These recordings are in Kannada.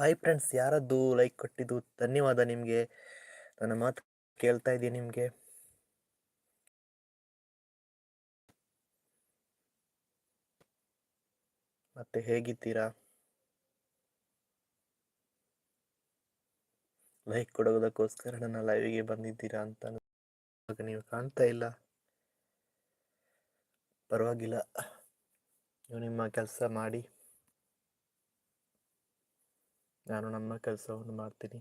ಹಾಯ್ ಫ್ರೆಂಡ್ಸ್ ಯಾರದ್ದು ಲೈಕ್ ಕೊಟ್ಟಿದ್ದು ಧನ್ಯವಾದ ನಿಮಗೆ. ನನ್ನ ಮಾತು ಕೇಳ್ತಾ ಇದ್ದೀನಿ ನಿಮಗೆ. ಮತ್ತೆ ಹೇಗಿದ್ದೀರಾ? ಲೈಕ್ ಕೊಡೋದಕ್ಕೋಸ್ಕರ ನನ್ನ ಲೈವಿಗೆ ಬಂದಿದ್ದೀರಾ ಅಂತ ನೀವು ಕಾಣ್ತಾ ಇಲ್ಲ. ಪರವಾಗಿಲ್ಲ. ನೀವು ನಿಮ್ಮ ಕೆಲಸ ಮಾಡಿ. ನಾನು ನನ್ನ ಕೆಲಸವನ್ನು ಮಾಡ್ತೀನಿ.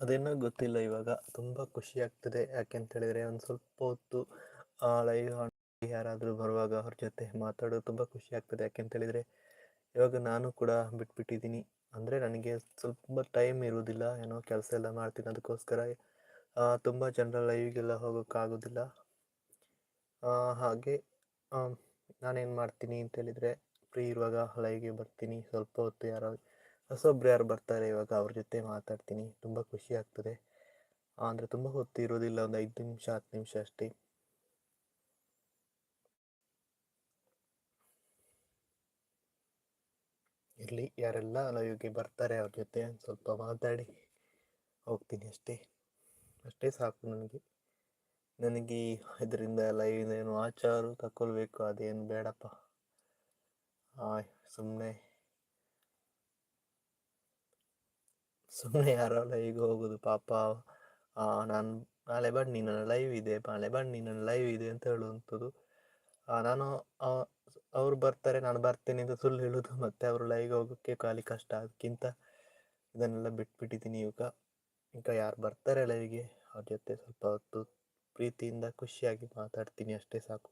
ಅದೇನೋ ಗೊತ್ತಿಲ್ಲ ಇವಾಗ, ತುಂಬ ಖುಷಿ ಆಗ್ತದೆ. ಯಾಕೆಂತ ಹೇಳಿದ್ರೆ ಒಂದು ಸ್ವಲ್ಪ ಹೊತ್ತು ಲೈವ್ ಯಾರಾದ್ರೂ ಬರುವಾಗ ಅವ್ರ ಜೊತೆ ಮಾತಾಡೋದು ತುಂಬಾ ಖುಷಿ ಆಗ್ತದೆ. ಯಾಕೆಂತ ಹೇಳಿದ್ರೆ ಇವಾಗ ನಾನು ಕೂಡ ಬಿಟ್ಬಿಟ್ಟಿದ್ದೀನಿ. ಅಂದರೆ ನನಗೆ ಸ್ವಲ್ಪ ಟೈಮ್ ಇರುವುದಿಲ್ಲ, ಏನೋ ಕೆಲಸ ಎಲ್ಲ ಮಾಡ್ತೀನಿ ಅದಕ್ಕೋಸ್ಕರ. ತುಂಬ ಜನರ ಲೈವ್ಗೆಲ್ಲ ಹೋಗೋಕ್ಕಾಗೋದಿಲ್ಲ ಹಾಗೆ ನಾನೇನು ಮಾಡ್ತೀನಿ ಅಂತ ಹೇಳಿದರೆ ಫ್ರೀ ಇರುವಾಗ ಲೈವ್ಗೆ ಬರ್ತೀನಿ. ಸ್ವಲ್ಪ ಹೊತ್ತು ಯಾರೋ, ಹೊಸೊಬ್ರು ಯಾರು ಬರ್ತಾರೆ, ಇವಾಗ ಅವ್ರ ಜೊತೆ ಮಾತಾಡ್ತೀನಿ. ತುಂಬ ಖುಷಿ ಆಗ್ತದೆ. ಅಂದರೆ ತುಂಬ ಹೊತ್ತು ಇರೋದಿಲ್ಲ ಒಂದು ಐದು ನಿಮಿಷ, ಹತ್ತು ನಿಮಿಷ ಅಷ್ಟೇ. ಇರಲಿ, ಯಾರೆಲ್ಲ ಲೈವ್ಗೆ ಬರ್ತಾರೆ ಅವ್ರ ಜೊತೆ ಸ್ವಲ್ಪ ಮಾತಾಡಿ. ಹೋಗ್ತೀನಿ ಅಷ್ಟೇ. ಅಷ್ಟೇ ಸಾಕು ನನಗೆ. ನನಗೆ ಇದರಿಂದ ಲೈವಿಂದ ಏನು ಆಚಾರು ತಗೊಳ್ಬೇಕು ಅದೇನು ಬೇಡಪ್ಪ. ಸುಮ್ಮನೆ ಸುಮ್ಮನೆ ಯಾರೋ ಲೈವ್ಗೆ ಹೋಗೋದು ಪಾಪ. ನಾನು, ನಾಳೆ ಬನ್ನಿ, ನನ್ನ ಲೈವ್ ಇದೆ. ನಾಳೆ ಬನ್ನಿ, ನನ್ನ ಲೈವ್ ಇದೆ ಅಂತ ಹೇಳುವಂಥದ್ದು. ನಾನು ಅವ್ರು ಬರ್ತಾರೆ, ನಾನು ಬರ್ತೇನೆ ಅಂತ ಸುಳ್ಳು ಹೇಳೋದು ಮತ್ತೆ ಅವರು ಲೈವ್ಗೆ ಹೋಗೋಕ್ಕೆ ಖಾಲಿ ಕಷ್ಟ. ಅದಕ್ಕಿಂತ ಇದನ್ನೆಲ್ಲ ಬಿಟ್ಬಿಟ್ಟಿದ್ದೀನಿ ಈಗ. ಈಗ ಯಾರು ಬರ್ತಾರೆ ಲೈವ್ಗೆ ಅವ್ರ ಜೊತೆ ಸ್ವಲ್ಪ ಹೊತ್ತು ಪ್ರೀತಿಯಿಂದ ಖುಷಿಯಾಗಿ ಮಾತಾಡ್ತೀನಿ ಅಷ್ಟೇ ಸಾಕು.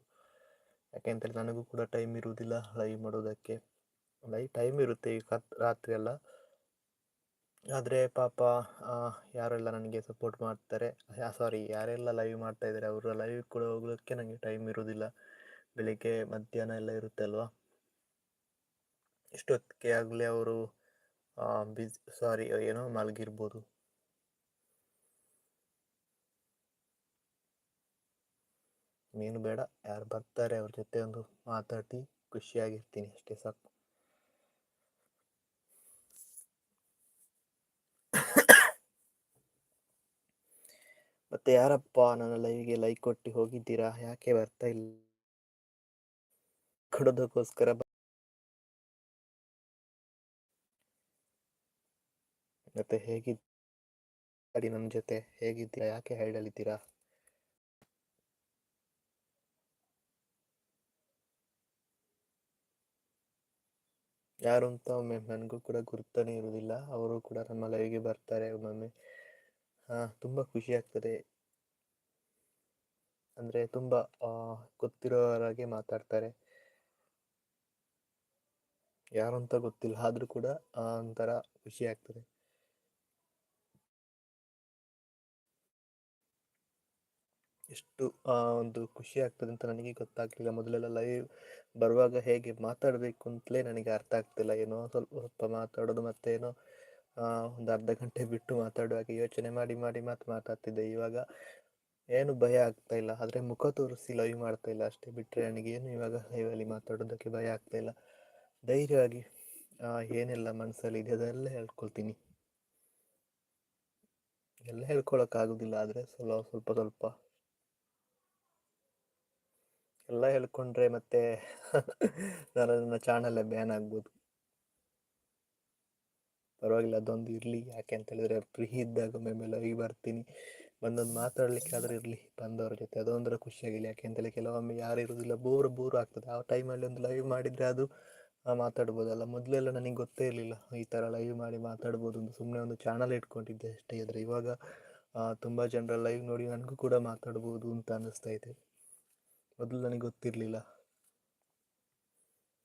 ಯಾಕೆಂತೇಳಿ ನನಗೂ ಕೂಡ ಟೈಮ್ ಇರುವುದಿಲ್ಲ ಲೈವ್ ಮಾಡೋದಕ್ಕೆ. ಲೈವ್ ಟೈಮ್ ಇರುತ್ತೆ ಈಗ ರಾತ್ರಿ ಎಲ್ಲ. ಆದರೆ ಪಾಪ ಯಾರೆಲ್ಲ ನನಗೆ ಸಪೋರ್ಟ್ ಮಾಡ್ತಾರೆ ಸಾರಿ ಯಾರೆಲ್ಲ ಲೈವ್ ಮಾಡ್ತಾ ಇದ್ದಾರೆ, ಅವರ ಲೈವ್ ಕೂಡ ಹೋಗೋದಕ್ಕೆ ನನಗೆ ಟೈಮ್ ಇರೋದಿಲ್ಲ ಬೆಳಿಗ್ಗೆ, ಮಧ್ಯಾಹ್ನ ಎಲ್ಲ ಇರುತ್ತೆ ಅಲ್ವಾ? ಇಷ್ಟೊತ್ತಿಗೆ ಆಗಲಿ ಅವರು ಬಿಸ್ ಸಾರಿ ಏನೋ ಮಲಗಿರ್ಬೋದು. ನೀನು ಬೇಡ, ಯಾರು ಬರ್ತಾರೆ ಅವ್ರ ಜೊತೆ ಒಂದು ಮಾತಾಡಿ, ಖುಷಿಯಾಗಿರ್ತೀನಿ, ಅಷ್ಟೇ ಸಾಕು. ಮತ್ತೆ ಯಾರಪ್ಪ ನನ್ನ ಲೈವ್ಗೆ ಲೈಕ್ ಕೊಟ್ಟು ಹೋಗಿದ್ದೀರಾ? ಯಾಕೆ ಬರ್ತಾ ಇಲ್ಲ? ಕೊಡೋದಕ್ಕೋಸ್ಕರ ಮತ್ತೆ ಹೇಗಿದ್ದೀರಿ ನನ್ನ ಜೊತೆ ಹೇಗಿದ್ದೀರಾ, ಯಾಕೆ ಹೇಳಲಿದ್ದೀರಾ ಯಾರು ಅಂತ ಒಮ್ಮೆ ನನಗೂ ಕೂಡ ಗುರ್ತನೇ ಇರುವುದಿಲ್ಲ. ಅವರು ಕೂಡ ನಮ್ಮ ಲೈವ್ಗೆ ಬರ್ತಾರೆ ಒಮ್ಮೊಮ್ಮೆ. ಹಾ, ತುಂಬಾ ಖುಷಿ ಆಗ್ತದೆ. ಅಂದ್ರೆ ತುಂಬಾ ಗೊತ್ತಿರೋರಾಗೆ ಮಾತಾಡ್ತಾರೆ. ಯಾರು ಅಂತ ಗೊತ್ತಿಲ್ಲ. ಆದರೂ ಕೂಡ ಒಂಥರ ಖುಷಿ ಆಗ್ತದೆ. ಎಷ್ಟು ಒಂದು ಖುಷಿ ಆಗ್ತದೆ ಅಂತ ನನಗೆ ಗೊತ್ತಾಗ್ಲಿಲ್ಲ. ಮೊದಲೆಲ್ಲ ಲೈವ್ ಬರುವಾಗ ಹೇಗೆ ಮಾತಾಡಬೇಕು ಅಂತಲೇ ನನಗೆ ಅರ್ಥ ಆಗ್ತಿಲ್ಲ. ಏನೋ ಸ್ವಲ್ಪ ಸ್ವಲ್ಪ ಮಾತಾಡೋದು ಮತ್ತೇನೋ ಒಂದು ಅರ್ಧ ಗಂಟೆ ಬಿಟ್ಟು ಮಾತಾಡುವಾಗ ಯೋಚನೆ ಮಾಡಿ ಮಾಡಿ ಮಾತು, ಮಾತಾಡ್ತಿದ್ದೆ. ಇವಾಗ ಏನು ಭಯ ಆಗ್ತಾ ಇಲ್ಲ. ಆದರೆ ಮುಖ ತೋರಿಸಿ ಲೈವ್ ಮಾಡ್ತಾ ಇಲ್ಲ ಅಷ್ಟೇ. ಬಿಟ್ಟರೆ ನನಗೇನು ಇವಾಗ ಲೈವಲ್ಲಿ ಮಾತಾಡೋದಕ್ಕೆ ಭಯ ಆಗ್ತಾ ಇಲ್ಲ. ಧೈರ್ಯವಾಗಿ. ಏನೆಲ್ಲ ಮನಸ್ಸಲ್ಲಿ ಇದೆ, ಅದೆಲ್ಲ ಹೇಳ್ಕೊಳ್ತೀನಿ. ಎಲ್ಲ ಹೇಳ್ಕೊಳಕ್ಕಾಗೋದಿಲ್ಲ, ಆದರೆ ಸ್ವಲ್ಪ ಸ್ವಲ್ಪ ಸ್ವಲ್ಪ. ಎಲ್ಲ ಹೇಳ್ಕೊಂಡ್ರೆ ಮತ್ತೆ ನಾನು ನನ್ನ ಚಾನಲ್ಲೇ ಬ್ಯಾನ್ ಆಗ್ಬೋದು. ಪರವಾಗಿಲ್ಲ, ಅದೊಂದು ಇರಲಿ, ಯಾಕೆ ಅಂತ ಹೇಳಿದ್ರೆ ಫ್ರೀ ಇದ್ದಾಗ ಒಮ್ಮೆ ಲೈವ್ ಬರ್ತೀನಿ. ಬಂದೊಂದು ಮಾತಾಡಲಿಕ್ಕೆ ಆದ್ರೆ ಇರಲಿ, ಬಂದವ್ರ ಜೊತೆ ಅದೊಂದರ ಖುಷಿಯಾಗಿಲ್ಲ ಯಾಕೆ ಅಂತೇಳಿ, ಕೆಲವೊಮ್ಮೆ ಯಾರು ಇರೋದಿಲ್ಲ ಬೋರ್ ಬೋರ್ ಆಗ್ತದೆ. ಆ ಟೈಮಲ್ಲಿ ಒಂದು ಲೈವ್ ಮಾಡಿದರೆ ಅದು ಮಾತಾಡ್ಬೋದಲ್ಲ. ಮೊದಲೆಲ್ಲ ನನಗೆ ಗೊತ್ತೇ ಇರಲಿಲ್ಲ ಈ ಥರ ಲೈವ್ ಮಾಡಿ ಮಾತಾಡ್ಬೋದು ಅಂತ. ಸುಮ್ಮನೆ ಒಂದು ಚಾನಲ್ ಇಟ್ಕೊಂಡಿದ್ದೆ ಅಷ್ಟೇ. ಆದರೆ ಇವಾಗ ತುಂಬ ಜನರ ಲೈವ್ ನೋಡಿ ನನಗೂ ಕೂಡ ಮಾತಾಡ್ಬೋದು ಅಂತ ಅನ್ನಿಸ್ತಾ ಇದೆ. ಮೊದಲು ನನಗೆ ಗೊತ್ತಿರಲಿಲ್ಲ.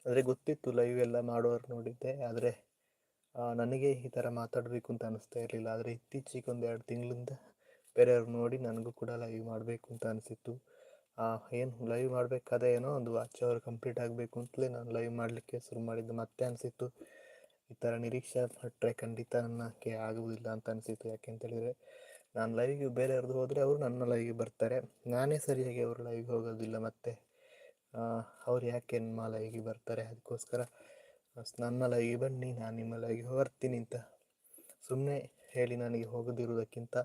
ಆದರೆ ಗೊತ್ತಿತ್ತು ಲೈವ್ ಎಲ್ಲ ಮಾಡೋರು ನೋಡಿದ್ದೆ. ಆದರೆ ನನಗೆ ಈ ಥರ ಮಾತಾಡಬೇಕು ಅಂತ ಅನ್ನಿಸ್ತಾ ಇರಲಿಲ್ಲ. ಆದರೆ ಇತ್ತೀಚೆಗೆ ಒಂದು ಎರಡು ತಿಂಗಳಿಂದ ಬೇರೆಯವ್ರು ನೋಡಿ ನನಗೂ ಕೂಡ ಲೈವ್ ಮಾಡಬೇಕು ಅಂತ ಅನಿಸಿತ್ತು. ಏನು ಲೈವ್ ಮಾಡಬೇಕಾದ್ರೆ ಏನೋ ಒಂದು ವಾಚ್ ಅವರ್ ಕಂಪ್ಲೀಟ್ ಆಗಬೇಕು ಅಂತಲೇ ನಾನು ಲೈವ್ ಮಾಡಲಿಕ್ಕೆ ಶುರು ಮಾಡಿದ್ದು. ಮತ್ತೆ ಅನಿಸಿತ್ತು, ಈ ಥರ ನಿರೀಕ್ಷೆ ಪಟ್ಟರೆ ಖಂಡಿತ ನನಗೆ ಆಗುವುದಿಲ್ಲ ಅಂತ ಅನಿಸಿತ್ತು. ಯಾಕೆ ಅಂತೇಳಿದರೆ ನಾನು ಲೈವ್ಗೆ ಬೇರೆಯವ್ರದ್ದು ಹೋದರೆ ಅವರು ನನ್ನ ಲೈವ್ಗೆ ಬರ್ತಾರೆ. ನಾನೇ ಸರಿಯಾಗಿ ಅವರು ಲೈವ್ಗೆ ಹೋಗೋದಿಲ್ಲ ಮತ್ತೆ ಅವ್ರು ಯಾಕೆ ನಿಮ್ಮ ಲೈವ್ಗೆ ಬರ್ತಾರೆ? ಅದಕ್ಕೋಸ್ಕರ ನನ್ನ ಲೈವ್ಗೆ ಬನ್ನಿ, ನಾನು ನಿಮ್ಮ ಲೈವ್ಗೆ ಬರ್ತೀನಿ ಅಂತ ಸುಮ್ಮನೆ ಹೇಳಿ ನನಗೆ ಹೋಗದಿರುವುದಕ್ಕಿಂತ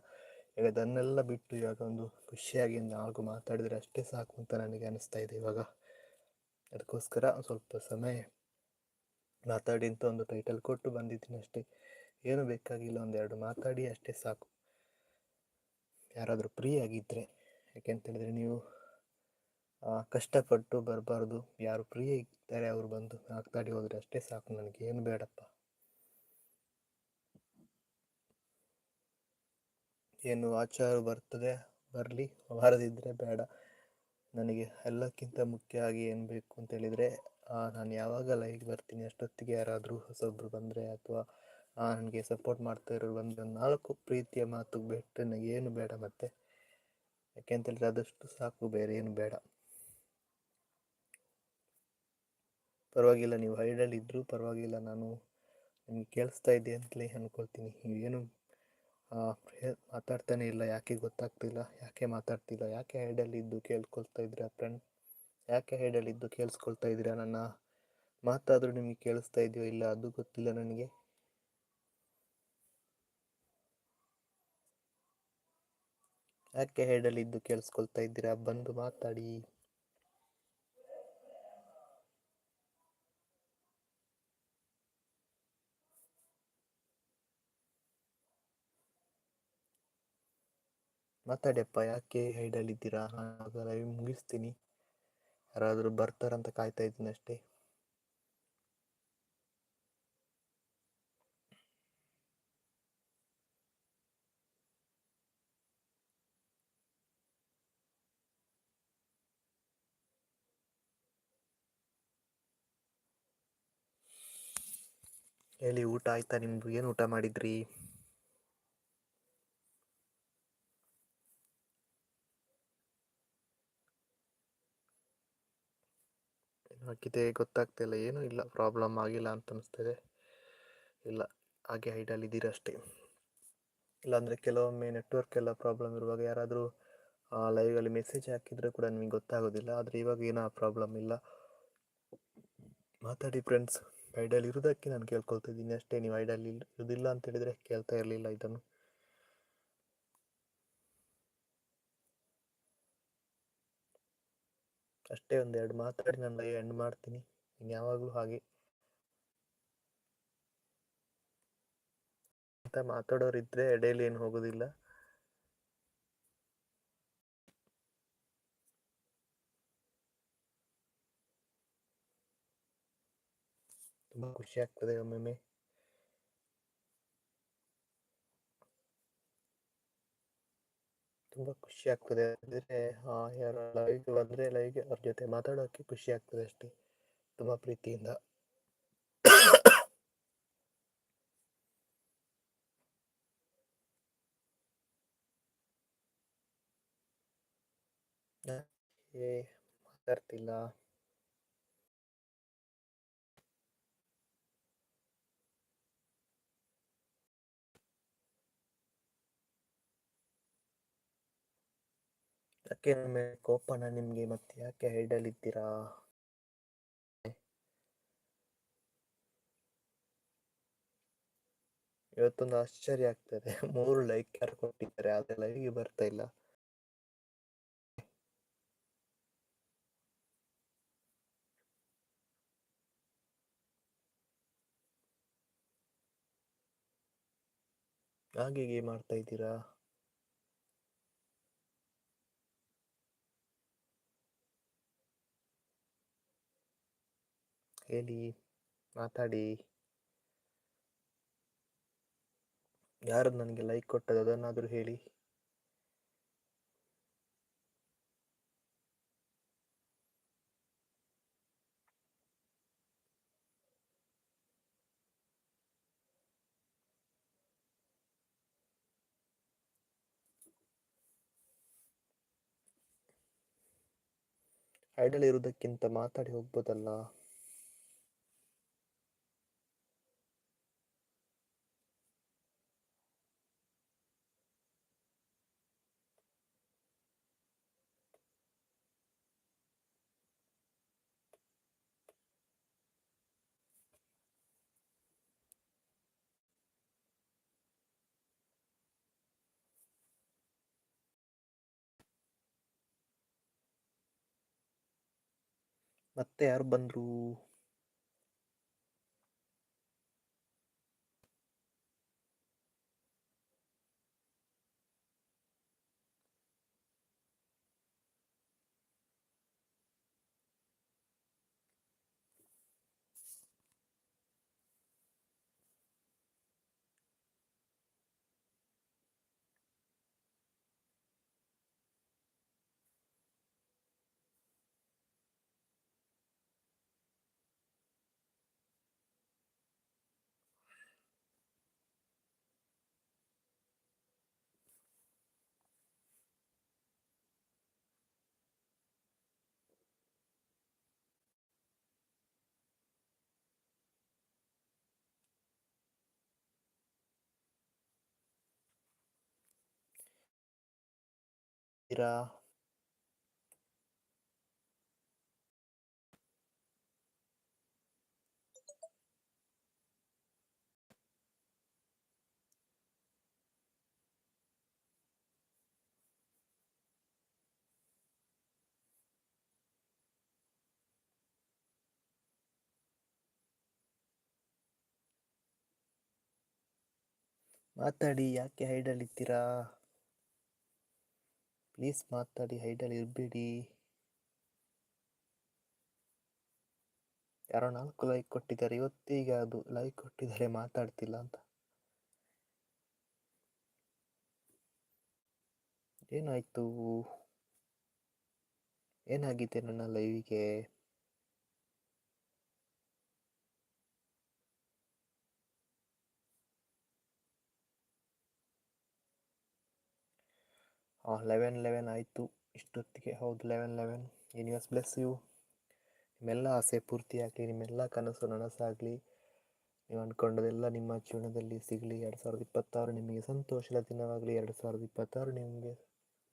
ಈಗ ಅದನ್ನೆಲ್ಲ ಬಿಟ್ಟು ಇವಾಗ ಒಂದು ಖುಷಿಯಾಗಿ ನಾಲ್ಕು ಮಾತಾಡಿದರೆ ಅಷ್ಟೇ ಸಾಕು ಅಂತ ನನಗೆ ಅನಿಸ್ತಾ ಇದೆ ಇವಾಗ. ಅದಕ್ಕೋಸ್ಕರ ಸ್ವಲ್ಪ ಸಮಯ ಮಾತಾಡಿ ಅಂತ ಒಂದು ಟೈಟಲ್ ಕೊಟ್ಟು ಬಂದಿದ್ದೀನಿ ಅಷ್ಟೇ. ಏನು ಬೇಕಾಗಿಲ್ಲ ಒಂದೆರಡು ಮಾತಾಡಿ ಅಷ್ಟೇ ಸಾಕು. ಯಾರಾದರೂ ಫ್ರೀ ಆಗಿದ್ದರೆ ಯಾಕೆಂತೇಳಿದರೆ ನೀವು ಕಷ್ಟಪಟ್ಟು ಬರಬಾರ್ದು. ಯಾರು ಫ್ರೀ ಇದ್ದಾರೆ, ಅವರು ಬಂದು ಮಾತಾಡಿ ಹೋದರೆ ಅಷ್ಟೇ ಸಾಕು. ನನಗೆ ಏನು ಬೇಡಪ್ಪ. ಏನು ಆಚಾರ ಬರ್ತದೆ? ಬರಲಿ ಬರದಿದ್ದರೆ ಬೇಡ. ನನಗೆ ಎಲ್ಲಕ್ಕಿಂತ ಮುಖ್ಯವಾಗಿ ಏನು ಬೇಕು ಅಂತ ಹೇಳಿದರೆ ನಾನು ಯಾವಾಗ ಲೈವ್ ಬರ್ತೀನಿ, ಅಷ್ಟೊತ್ತಿಗೆ ಯಾರಾದರೂ ಹೊಸೊಬ್ಬರು ಬಂದರೆ ಅಥವಾ ನನಗೆ ಸಪೋರ್ಟ್ ಮಾಡ್ತಾ ಇರೋರು ಬಂದರೆ ನಾಲ್ಕು ಪ್ರೀತಿಯ ಮಾತು ಬಿಟ್ಟರೆ ನನಗೆ ಏನು ಬೇಡ ಮತ್ತೆ. ಯಾಕೆ ಯಾಕೆಂತೇಳಿದ್ರೆ ಆದಷ್ಟು ಸಾಕು, ಬೇರೆ ಏನು ಬೇಡ. ಪರವಾಗಿಲ್ಲ, ನೀವು ಹೈಡಲ್ಲಿ ಇದ್ದರೂ ಪರವಾಗಿಲ್ಲ, ನಾನು ನಿಮ್ಗೆ ಕೇಳಿಸ್ತಾ ಇದೆ ಅಂತಲೇ ಅಂದ್ಕೊಳ್ತೀನಿ ನೀವೇನು ಮಾತಾಡ್ತಾನೆ ಇಲ್ಲ, ಯಾಕೆ ಗೊತ್ತಾಗ್ತಿಲ್ಲ, ಯಾಕೆ ಮಾತಾಡ್ತಿಲ್ಲ, ಯಾಕೆ ಹೆಡಲ್ಲಿ ಇದ್ದು ಕೇಳ್ಕೊಳ್ತಾ ಇದ್ದೀರಾ ಫ್ರೆಂಡ್ ಯಾಕೆ ಹೆಡಲ್ಲಿ ಇದ್ದು ಕೇಳಿಸ್ಕೊಳ್ತಾ ಇದ್ದೀರಾ? ನನ್ನ ಮಾತಾದರೂ ನಿಮಗೆ ಕೇಳಿಸ್ತಾ ಇದೆಯೋ ಇಲ್ಲ, ಅದು ಗೊತ್ತಿಲ್ಲ ನನಗೆ. ಯಾಕೆ ಹೆಡಲ್ಲಿ ಇದ್ದು ಕೇಳಿಸ್ಕೊಳ್ತಾ ಇದ್ದೀರಾ? ಬಂದು ಮಾತಾಡಿ. ಮಾತಾಡಿಯಪ್ಪ ಯಾಕೆ ಹೈಡಲ್ಲಿದ್ದೀರಾ ಇದ್ದೀರಾ? ಲೈವ್ ಮುಗಿಸ್ತೀನಿ. ಯಾರಾದರೂ ಬರ್ತಾರಂತ ಕಾಯ್ತಾ ಇದ್ದೀನಿ ಅಷ್ಟೇ. ಹೇಳಿ, ಊಟ ಆಯ್ತಾ ನಿಮ್ದು? ಏನು ಊಟ ಮಾಡಿದ್ರಿ? ಹಾಕಿದೆ ಗೊತ್ತಾಗ್ತಿಲ್ಲ ಏನೂ ಇಲ್ಲ. ಪ್ರಾಬ್ಲಮ್ ಆಗಿಲ್ಲ ಅಂತ ಅನಿಸ್ತಿದೆ. ಇಲ್ಲ, ಹಾಗೆ ಐಡಲ್ ಇದ್ದೀರ ಅಷ್ಟೇ. ಇಲ್ಲಾಂದರೆ ಕೆಲವೊಮ್ಮೆ ನೆಟ್ವರ್ಕ್ ಎಲ್ಲ ಪ್ರಾಬ್ಲಮ್ ಇರುವಾಗ ಯಾರಾದರೂ ಲೈವಲ್ಲಿ ಮೆಸೇಜ್ ಹಾಕಿದರೆ ಕೂಡ ನಿಮಗೆ ಗೊತ್ತಾಗೋದಿಲ್ಲ. ಆದರೆ ಇವಾಗ ಏನೋ ಪ್ರಾಬ್ಲಮ್ ಇಲ್ಲ. ಮಾತಾಡಿ ಫ್ರೆಂಡ್ಸ್ ಐಡಲ್ ಇರೋದಕ್ಕೆ ನಾನು ಕೇಳ್ಕೊಳ್ತಾ ಇದ್ದೀನಿ ಅಷ್ಟೇ. ನೀವು ಐಡಲ್ ಇರೋದಿಲ್ಲ ಅಂತ ಹೇಳಿದರೆ ಕೇಳ್ತಾ ಇರಲಿಲ್ಲ ಇದನ್ನು. ಅಷ್ಟೇ ಒಂದೆರಡು ಮಾತಾಡಿ ನಾನು ಲೈವ್ ಎಂಡ್ ಮಾಡ್ತೀನಿ. ನೀನು ಯಾವಾಗಲೂ ಹಾಗೆ. ಅಂತ ಮಾತಾಡೋರು ಇದ್ರೆ ಎಡೆಯಲ್ಲಿ ಏನು ಹೋಗೋದಿಲ್ಲ. ತುಂಬ ಖುಷಿ ಆಗ್ತದೆ ಒಮ್ಮೊಮ್ಮೆ. ತುಂಬ ಖುಷಿ ಆಗ್ತದೆ ಅಂದರೆ ಯಾರು ಲೈವ್ಗೆ ಬಂದರೆ ಲೈವ್ಗೆ ಅವ್ರ ಜೊತೆ ಮಾತಾಡೋಕ್ಕೆ ಖುಷಿ ಆಗ್ತದೆ ಅಷ್ಟೇ, ತುಂಬ ಪ್ರೀತಿಯಿಂದ. ಮಾತಾಡ್ತಿಲ್ಲ? ಯಾಕೆ ಕೋಪನ ನಿಮಗೆ ಮತ್ತೆ ಯಾಕೆ ಇದ್ದೀರಾ? ಇವತ್ತೊಂದು ಆಶ್ಚರ್ಯ ಆಗ್ತದೆ. ಮೂರು ಲೈಕ್ ಯಾರು ಕೊಟ್ಟಿದ್ದಾರೆ? ಆದ್ರೆ ಲೈಕ್ ಬರ್ತಾ ಇಲ್ಲ. ಹಾಗೆ ಮಾಡ್ತಾ ಇದ್ದೀರಾ? ಹೇಳಿ ಮಾತಾಡಿ. ಯಾರು ನನಗೆ ಲೈಕ್ ಕೊಟ್ಟದ್ದು ಅದನ್ನಾದರೂ ಹೇಳಿ. ಐಡಲ್ ಇರುವುದಕ್ಕಿಂತ ಮಾತಾಡಿ ಹೋಗ್ಬೋದಲ್ಲ? ಮತ್ತೆ ಯಾರು ಬಂದರು? ಇರಾ? ಮಾತಾಡಿ ಯಾಕೆ ಹೈಡಲ್ಲಿದ್ದೀರಾ? ಪ್ಲೀಸ್ ಮಾತಾಡಿ ಹೈಡಲ್ ಇರಬೇಡಿ ಯಾರೋ ನಾಲ್ಕು ಲೈಕ್ ಕೊಟ್ಟಿದ್ದಾರೆ. ಇವತ್ತೀಗ ಅದು ಲೈಕ್ ಕೊಟ್ಟಿದ್ದಾರೆ, ಮಾತಾಡ್ತಿಲ್ಲ ಅಂತ. ಏನಾಯಿತು? ಏನಾಗಿದೆ ನನ್ನ ಲೈವಿಗೆ ಲೆವೆನ್ ಲೆವೆನ್ ಆಯಿತು. ಇಷ್ಟೊತ್ತಿಗೆ ಹೌದು, eleven eleven. Universe bless you. ನಿಮ್ಮೆಲ್ಲ ಆಸೆ ಪೂರ್ತಿಯಾಗಲಿ ನಿಮ್ಮೆಲ್ಲ ಕನಸು ನನಸಾಗಲಿ. ನೀವು ಅಂದ್ಕೊಂಡದೆಲ್ಲ ನಿಮ್ಮ ಜೀವನದಲ್ಲಿ ಸಿಗಲಿ. ಎರಡು ಸಾವಿರದ ಇಪ್ಪತ್ತಾರು ನಿಮಗೆ ಸಂತೋಷದ ದಿನವಾಗಲಿ, ಎರಡು ಸಾವಿರದ ಇಪ್ಪತ್ತಾರು ನಿಮಗೆ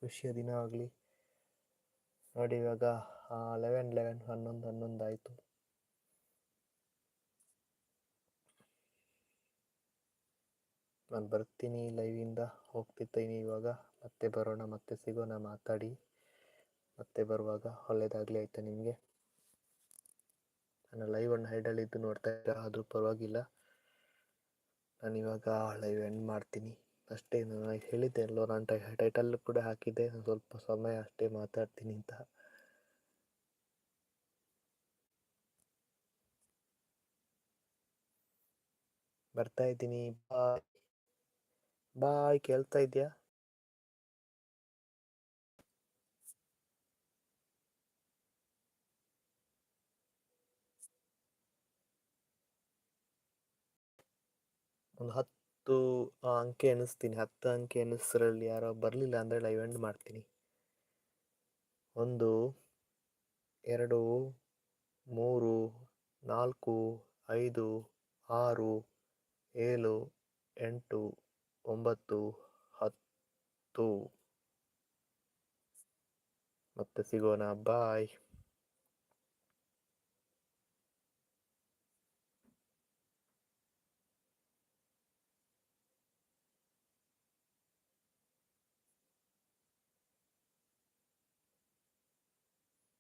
ಖುಷಿಯ ದಿನವಾಗಲಿ. ನೋಡಿ ಇವಾಗ ಲೆವೆನ್ ಲೆವೆನ್ ಹನ್ನೊಂದು ಹನ್ನೊಂದು ಆಯಿತು. ನಾನು ಬರ್ತೀನಿ ಲೈವಿಂದ ಹೋಗ್ತಿದ್ದೀನಿ ಇವಾಗ. ಮತ್ತೆ ಬರೋಣ, ಮತ್ತೆ ಸಿಗೋಣ, ಮಾತಾಡಿ. ಮತ್ತೆ ಬರುವಾಗ ಒಳ್ಳೆಯದಾಗಲಿ ಆಯಿತಾ ನಿಮಗೆ? ನಾನು ನನ್ನ ಲೈವನ್ನು ಹೈಡಲ್ಲಿದ್ದು ನೋಡ್ತಾ ಇದ್ದೀರಾ ಆದರೂ ಪರವಾಗಿಲ್ಲ. ನಾನು ಇವಾಗ ಲೈವ್ ಎಂಡ್ ಮಾಡ್ತೀನಿ. ಅಷ್ಟೇ, ನಾನು ಹೇಳಿದ್ದೆ ಎಲ್ಲೋ ನಾನು ಟೈ ಟೈಟಲ್ ಕೂಡ ಹಾಕಿದ್ದೆ. ಸ್ವಲ್ಪ ಸಮಯ ಅಷ್ಟೇ ಮಾತಾಡ್ತೀನಿ ಅಂತ. ಬರ್ತಾ ಇದ್ದೀನಿ. ಬಾಯ್ ಬಾಯ್ ಕೇಳ್ತಾ ಇದೆಯಾ? ಒಂದು ಹತ್ತು ಅಂಕೆ ಎಣಿಸ್ತೀನಿ. ಹತ್ತು ಅಂಕೆ ಎಣಿಸ್ರಲ್ಲಿ ಯಾರೋ ಬರಲಿಲ್ಲ ಅಂದರೆ ಲೈವ್ ಎಂಡ್ ಮಾಡ್ತೀನಿ. ಒಂದು, ಎರಡು, ಮೂರು, ನಾಲ್ಕು, ಐದು, ಆರು, ಏಳು, ಎಂಟು ಒಂಬತ್ತು ಹತ್ತು. ಮತ್ತೆ ಸಿಗೋಣ ಬಾಯ್